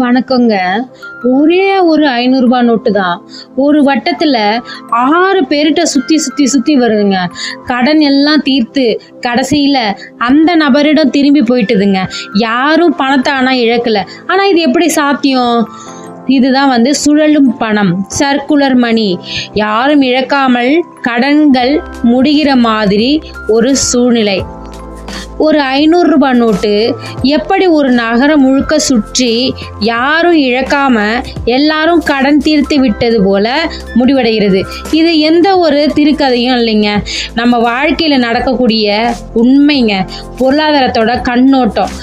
வணக்கங்க. ஒரே ஒரு ஐநூறுரூபா நோட்டு தான். ஒரு வட்டத்தில் ஆறு பேர்கிட்ட சுற்றி சுற்றி சுற்றி வருதுங்க. கடன் எல்லாம் தீர்த்து கடைசியில் அந்த நபரிடம் திரும்பி போயிட்டுதுங்க. யாரும் பணத்தை ஆனால் இழக்கலை. ஆனால் இது எப்படி சாத்தியம்? இதுதான் வந்து சுழலும் பணம் சர்க்குலர் மணி யாரும் இழக்காமல் கடன்கள் முடிகிற மாதிரி ஒரு சூழ்நிலை. ஒரு ஐநூறுரூபா நோட்டு எப்படி ஒரு நகரம் முழுக்க சுற்றி யாரும் இழக்காம எல்லாரும் கடன் தீர்த்து விட்டது போல முடிவடைகிறது. இது எந்த ஒரு திருக்கதையும் இல்லைங்க. நம்ம வாழ்க்கையில் நடக்கக்கூடிய உண்மைங்க. பொருளாதாரத்தோட கண்ணோட்டம்.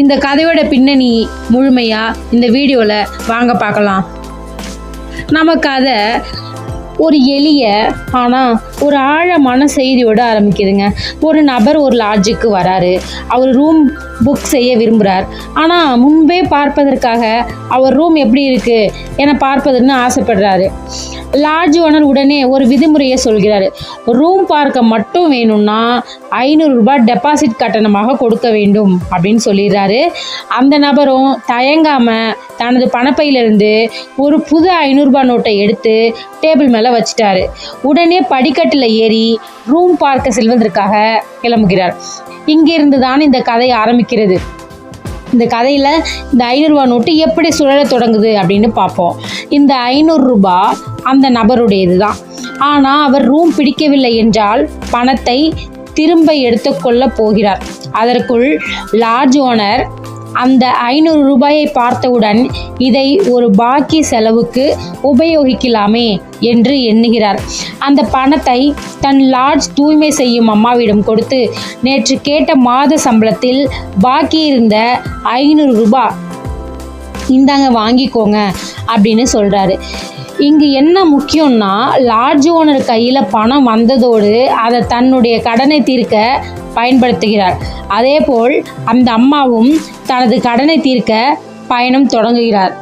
இந்த கதையோட பின்னணி முழுமையாக இந்த வீடியோவில் வாங்க பார்க்கலாம். நம்ம கதை ஒரு எளிய ஆனால் ஒரு ஆழமான செய்தியோடு ஆரம்பிக்குதுங்க. ஒரு நபர் ஒரு லாட்ஜுக்கு வராரு. அவர் ரூம் புக் செய்ய விரும்புகிறார் ஆனால் முன்பே பார்ப்பதற்காக அவர் ரூம் எப்படி இருக்குது என பார்ப்பதுன்னு ஆசைப்படுறாரு. லாட்ஜ் ஓனர் உடனே ஒரு விதிமுறையை சொல்கிறாரு. ரூம் பார்க்க மட்டும் வேணும்னா ஐநூறுரூபா டெபாசிட் கட்டணமாக கொடுக்க வேண்டும் அப்படின்னு சொல்லிடுறாரு. அந்த நபரும் தயங்காமல் தனது பணப்பையிலிருந்து ஒரு புது ஐநூறுரூபா நோட்டை எடுத்து டேபிள் மேலே வச்சிட்டாரு. உடனே படிக்கட்டில் ஏறி ரூம் பார்க்க செல்வதற்காக கிளம்புகிறார். இங்கிருந்து தான் இந்த கதை ஆரம்பிக்கிறது. இந்த கதையில் இந்த ஐநூறுரூவா நோட்டு எப்படி சுழல தொடங்குது அப்படின்னு பார்ப்போம். இந்த ஐநூறுரூபா அந்த நபருடையது தான் ஆனால் அவர் ரூம் பிடிக்கவில்லை என்றால் பணத்தை திரும்ப எடுத்துக்கொள்ள போகிறார். அதற்குள் லாட்ஜ் ஓனர் அந்த ஐநூறு ரூபாயை பார்த்தவுடன் இதை ஒரு பாக்கி செலவுக்கு உபயோகிக்கலாமே என்று எண்ணுகிறார். அந்த பணத்தை தன் லாட்ஜ் தூய்மை செய்யும் அம்மாவிடம் கொடுத்து நேற்று கேட்ட மாத சம்பளத்தில் பாக்கி இருந்த ஐநூறு ரூபாய் இந்தாங்க வாங்கிக்கோங்க அப்படின்னு சொல்கிறாரு இங்கு என்ன முக்கியம்னா லாட்ஜ் ஓனர் கையில் பணம் வந்ததோடு அதை தன்னுடைய கடனை தீர்க்க பயன்படுத்துகிறார். அதேபோல் அந்த அம்மாவும் தனது கடனை தீர்க்க பயணம் தொடங்குகிறார்.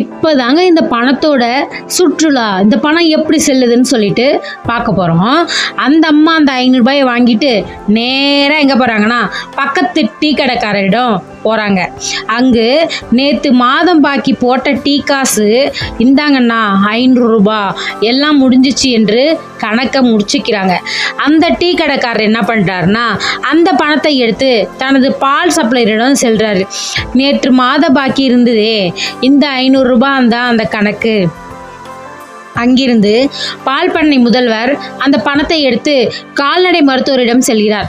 இப்போதாங்க இந்த பணத்தோட சுற்றுலா இந்த பணம் எப்படி செல்லுதுன்னு சொல்லிட்டு பார்க்க போகிறோம் அந்த அம்மா அந்த ஐநூறுபாயை வாங்கிட்டு நேராக எங்கே போகிறாங்கன்னா பக்கத்து டீ கடைக்காரரிடம் போகிறாங்க அங்கு நேற்று மாதம் பாக்கி போட்ட டீ காசு இந்தாங்கண்ணா ஐநூறுரூபா எல்லாம் முடிஞ்சிச்சு என்று கணக்கை முடிச்சுக்கிறாங்க. அந்த டீ கடைக்காரர் என்ன பண்ணுறாருனா அந்த பணத்தை எடுத்து தனது பால் சப்ளையரிடம் செல்கிறாரு நேற்று மாத பாக்கி இருந்ததே இந்த ஐநூறுரூபா தான் அந்த கணக்கு. அங்கிருந்து பால் பண்ணை முதல்வர் அந்த பணத்தை எடுத்து கால்நடை மருத்துவரிடம் செல்கிறார்.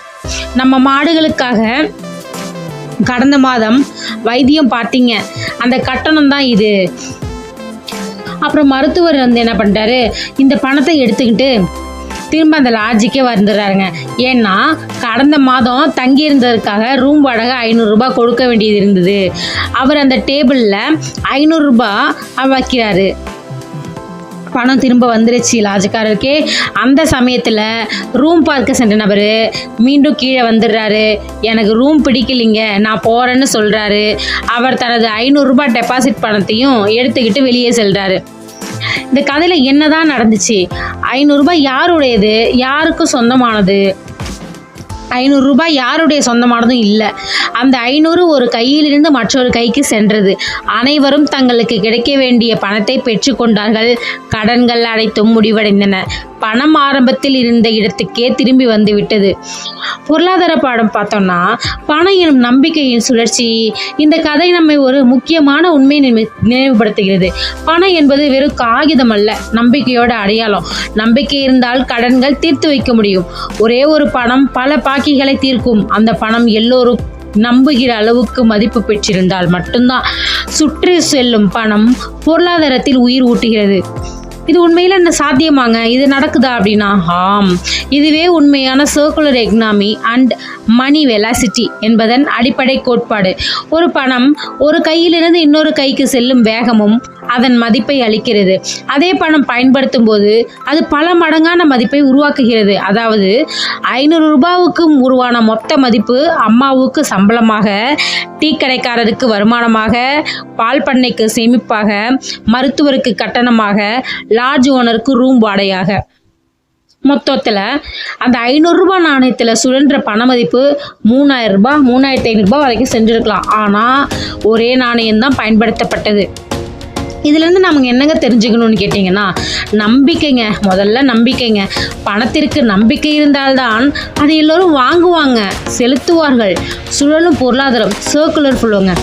நம்ம மாடுகளுக்காக கடந்த மாதம் வைத்தியம் பார்த்தீங்க. அந்த கட்டணம் தான் இது. அப்புறம் மருத்துவர் வந்து என்ன பண்ணிட்டாரு? இந்த பணத்தை எடுத்துக்கிட்டு திரும்ப அந்த லாட்ஜுக்கே வந்துடுறாருங்க. ஏன்னா கடந்த மாதம் தங்கியிருந்ததுக்காக ரூம் வாடகை ஐநூறுரூபா கொடுக்க வேண்டியது இருந்தது. அவர் அந்த டேபிளில் ஐநூறுரூபா வைக்கிறாரு. பணம் திரும்ப வந்துருச்சு லாஜக்காரருக்கே அந்த சமயத்தில் ரூம் பார்க்க சென்ற நபர் மீண்டும் கீழே வந்துடுறாரு. எனக்கு ரூம் பிடிக்கலைங்க நான் போகிறேன்னு சொல்கிறாரு அவர் தனது ஐநூறுரூபா டெபாசிட் பணத்தையும் எடுத்துக்கிட்டு வெளியே செல்கிறாரு இந்த கதையில் என்னதான் நடந்துச்சு? ஐநூறுரூபா யாருடையது? யாருக்கும் சொந்தமானது? ஐநூறு ரூபாய் யாருடைய சொந்தமானதும் இல்லை. அந்த ஐநூறு ஒரு கையிலிருந்து மற்றொரு கைக்கு சென்றது. அனைவரும் தங்களுக்கு கிடைக்க வேண்டிய பணத்தை பெற்றுக்கொண்டார்கள் கடன்கள் அனைத்தும் முடிவடைந்தன. பணம் ஆரம்பத்தில் இருந்த இடத்துக்கே திரும்பி வந்து விட்டது. பொருளாதார பாடம் பார்த்தோம்னா பணம் எனும் நம்பிக்கையின் சுழற்சி இந்த கதை நம்மை ஒரு முக்கியமான உண்மையை நினைவுபடுத்துகிறது. பணம் என்பது வெறும் காகிதம் அல்ல நம்பிக்கையோட அடையாளம். நம்பிக்கை இருந்தால் கடன்கள் தீர்த்து வைக்க முடியும். ஒரே ஒரு பணம் பல பாக்கிகளை தீர்க்கும். அந்த பணம் எல்லோரும் நம்புகிற அளவுக்கு மதிப்பு பெற்றிருந்தால் மட்டும்தான் சுற்றி செல்லும் பணம் பொருளாதாரத்தில் உயிர் ஊட்டுகிறது. இது உண்மையில் என்ன சாத்தியமாங்க? இது நடக்குதா அப்படின்னா ஆம். இதுவே உண்மையான circular economy and money velocity என்பதன் அடிப்படை கோட்பாடு. ஒரு பணம் ஒரு கையிலிருந்து இன்னொரு கைக்கு செல்லும் வேகமும் அதன் மதிப்பை அளிக்கிறது. அதே பணம் பயன்படுத்தும் போது அது பல மடங்கான மதிப்பை உருவாக்குகிறது. அதாவது ஐநூறு ரூபாவுக்கும் உருவான மொத்த மதிப்பு அம்மாவுக்கு சம்பளமாக டீ கடைக்காரருக்கு வருமானமாக பால் பண்ணைக்கு சேமிப்பாக மருத்துவருக்கு கட்டணமாக லாட்ஜ் ஓனருக்கு ரூம் வாடகையாக. மொத்தத்தில் அந்த ஐநூறுரூபா நாணயத்தில் சுழன்ற பண மதிப்பு மூணாயிரம் ரூபாய் மூணாயிரத்தி ஐநூறுரூபா வரைக்கும் சென்றிருக்கலாம். ஆனால் ஒரே நாணயம்தான் பயன்படுத்தப்பட்டது. இதுலேருந்து நமக்கு என்னங்க தெரிஞ்சுக்கணும்னு கேட்டிங்கன்னா நம்பிக்கைங்க முதல்ல நம்பிக்கைங்க. பணத்திற்கு நம்பிக்கை இருந்தால்தான் அதை எல்லோரும் வாங்குவாங்க செலுத்துவார்கள். சுழலும் பொருளாதாரம் சர்க்குலர் ஃப்ளோங்க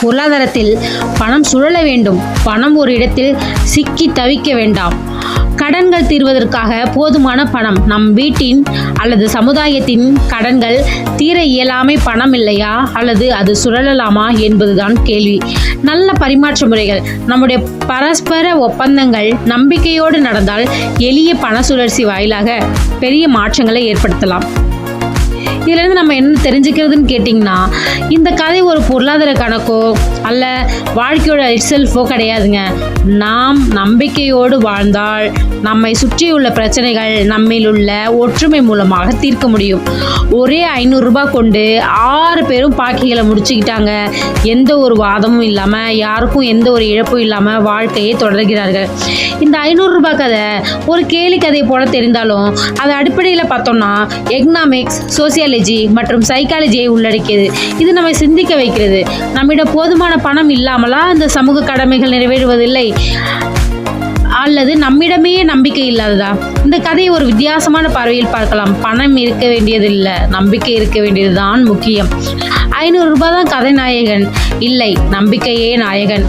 பொருளாதாரத்தில் பணம் சுழல வேண்டும். பணம் ஒரு இடத்தில் சிக்கி தவிக்க வேண்டாம். கடன்கள் தீர்வதற்காக போதுமான பணம். நம் வீட்டின் அல்லது சமுதாயத்தின் கடன்கள் தீர இயலாமை பணம் இல்லையா? அல்லது அது சுழலலாமா என்பதுதான் கேள்வி. நல்ல பரிமாற்ற முறைகள். நம்முடைய பரஸ்பர ஒப்பந்தங்கள் நம்பிக்கையோடு நடந்தால் எளிய பண சுழற்சி வாயிலாக பெரிய மாற்றங்களை ஏற்படுத்தலாம். இதுலேருந்து நம்ம என்ன தெரிஞ்சுக்கிறதுன்னு கேட்டிங்கன்னா இந்த கதை ஒரு பொருளாதார கணக்கோ அல்ல வாழ்க்கையோட இட்செல்ஃபோ கிடையாதுங்க. நாம் நம்பிக்கையோடு வாழ்ந்தால் நம்மை சுற்றியுள்ள பிரச்சனைகள் நம்மில் உள்ள ஒற்றுமை மூலமாக தீர்க்க முடியும். ஒரே ஐநூறுரூபா கொண்டு ஆறு பேரும் பாக்கிகளை முடிச்சுக்கிட்டாங்க. எந்த ஒரு வாதமும் இல்லாமல் யாருக்கும் எந்த ஒரு இழப்பும் இல்லாமல் வாழ்க்கையை தொடர்கிறார்கள். இந்த ஐநூறுரூபா கதை ஒரு கேலி கதை போல தெரிந்தாலும் அது அடிப்படையில் பார்த்தோம்னா எக்கனாமிக்ஸ் சோசியாலஜி மற்றும் சைக்காலஜியை உள்ளடக்கியது. இது நம்மை சிந்திக்க வைக்கிறது. நம்மிடம் போதுமான பணம் இல்லாமலா இந்த சமூக கடமைகள் நிறைவேறுவதில்லை? அல்லது நம்மிடமே நம்பிக்கை இல்லாததா? இந்த கதையை ஒரு வித்தியாசமான பார்வையில் பார்க்கலாம். பணம் இருக்க வேண்டியதில்லை. நம்பிக்கை இருக்க வேண்டியதுதான் முக்கியம். ஐநூறு ரூபாய் தான் கதை நாயகன். இல்லை நம்பிக்கையே நாயகன்.